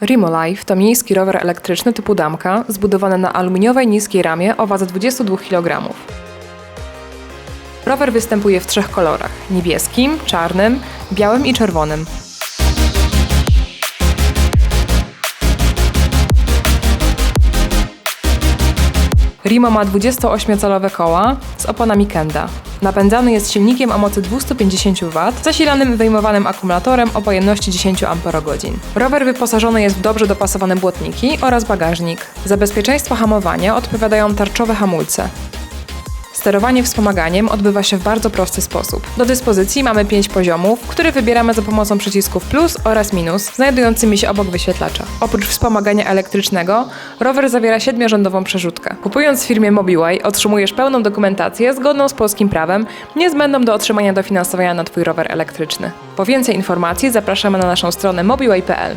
Rimolife to miejski rower elektryczny typu damka, zbudowany na aluminiowej niskiej ramie o wadze 22 kg. Rower występuje w trzech kolorach: niebieskim, czarnym, białym i czerwonym. Rimo ma 28-calowe koła z oponami Kenda. Napędzany jest silnikiem o mocy 250 W, zasilanym wyjmowanym akumulatorem o pojemności 10 Ah. Rower wyposażony jest w dobrze dopasowane błotniki oraz bagażnik. Za bezpieczeństwo hamowania odpowiadają tarczowe hamulce. Sterowanie wspomaganiem odbywa się w bardzo prosty sposób. Do dyspozycji mamy 5 poziomów, które wybieramy za pomocą przycisków plus oraz minus, znajdującymi się obok wyświetlacza. Oprócz wspomagania elektrycznego, rower zawiera 7-rzędową przerzutkę. Kupując w firmie Mobiway otrzymujesz pełną dokumentację zgodną z polskim prawem, niezbędną do otrzymania dofinansowania na Twój rower elektryczny. Po więcej informacji zapraszamy na naszą stronę mobiway.pl.